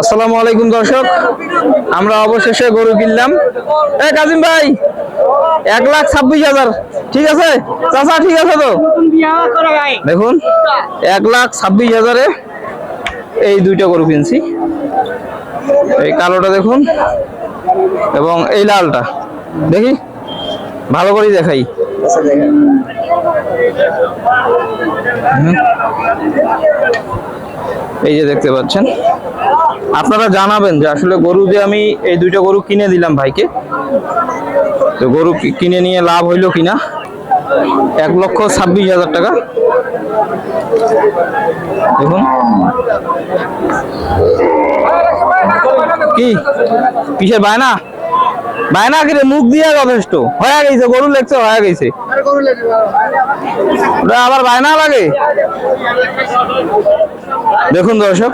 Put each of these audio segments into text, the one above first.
আসসালামু আলাইকুম, দর্শক। আমরা অবশেষে গরু কিনলাম। এ, কাজিম ভাই, এক লাখ ছাব্বিশ হাজার। ঠিক আছে? চাচা, ঠিক আছে তো? দেখুন, এক লাখ ছাব্বিশ হাজারে এই দুইটা গরু কিনছি। এই কালোটা দেখুন এবং এই লালটা। দেখি, ভালো করেই দেখাই। এই যে দেখতে পাচ্ছেন। আপনারা জানাবেন যে আসলে গরু যে আমি এই দুইটা গরু কিনে দিলাম ভাইকে। তো গরু কিনে নিয়ে লাভ হইল কিনা? এক লক্ষ ছাব্বিশ হাজার টাকা। দেখুন। কি? কিসের বায়না? বায়না কিরে মুখ দিয়ে যথেষ্ট। হয়ে গেছে, গরু লেগছে, হয়ে গেছে। আবার বায়না লাগে? দেখুন দর্শক।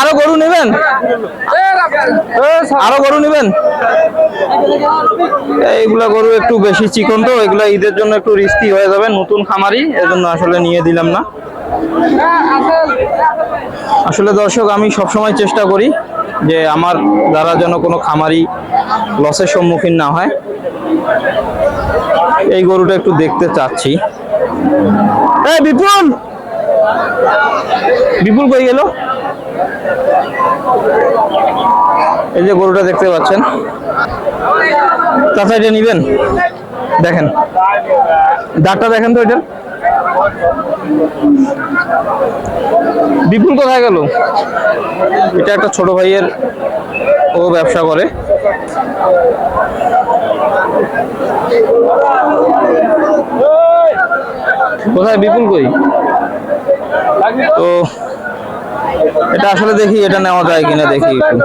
আরও গরু নেবেন? আরও গরু নেবেন? এইগুলা গরু একটু বেশি চিকন তো, এগুলা ঈদের জন্য একটু রিস্কি হয়ে যাবে, নতুন খামারি এজন্য আসলে নিয়ে দিলাম না। আসলে দর্শক, আমি সবসময় চেষ্টা করি যে আমার দ্বারা যেন কোনো খামারি লসের সম্মুখীন না হয়। এই গরুটা একটু দেখতে চাচ্ছি। এই বিপুল! বিপুল কই গেল? এই যে গরুটা দেখতে পাচ্ছেন। চাচা, এটা নিবেন? দেখেন। দাঁতটা দেখেন তো এটা? বিপুল কোথায় গেল? এটা একটা ছোট ভাইয়ের ও ব্যবসা করে। কোথায়? বিপুল কই? তো এটা আসলে দেখি এটা নেওয়া যায় কিনা দেখি একটু।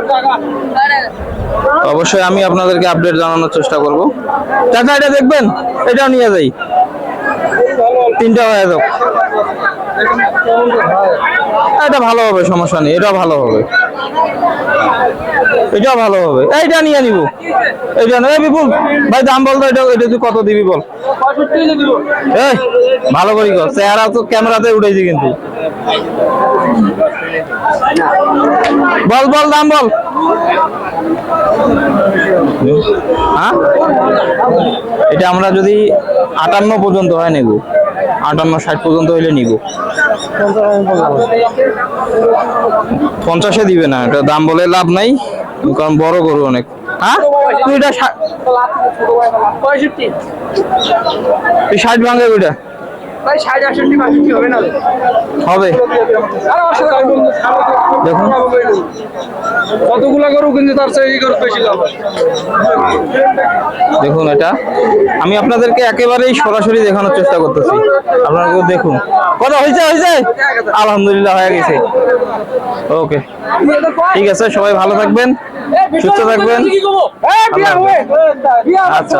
অবশ্যই আমি আপনাদেরকে আপডেট জানানোর চেষ্টা করব। চাচা এটা দেখবেন? এটাও নিয়ে যাই। তিনটা হয়ে যাক এটা ভালো হবে, সমস্যা নেই এটাও ভালো হবে। এটাও ভালো হবে। এইটা নিয়ে নিব। এইটা নেই বিপুল, ভাই দাম বল তো, এটা এটা তুই কত দিবি বল? ভালো করি কর। চেহারা তো ক্যামেরাতে উঠেছি কিন্তু। বল বল, দাম বল। হ্যাঁ? এটা আমরা যদি আটান্ন পর্যন্ত হয় নেব। আটান্ন ষাট পর্যন্ত হইলে নিব। পঞ্চাশে দিবে না এটা দাম বলে লাভ নাই কারণ বড় গরু অনেক। হ্যাঁ? তুই এটা ষা- ষাট ভাঙে ওইটা হবে দেখুন। কতগুলা গরু কিন্তু তার চেয়ে এই গরু বেশি লাভ দেখুন এটা। আমি আপনাদেরকে একেবারেই সরাসরি দেখানোর চেষ্টা করতেছি। আপনারা দেখুন। কত হয়েছে হয়েছে? আলহামদুলিল্লাহ হয়ে গেছে। ওকে। ঠিক আছে সবাই ভালো থাকবেন সুস্থ থাকবেন। কি বিয়া আল্লাহ হবে। আচ্ছা।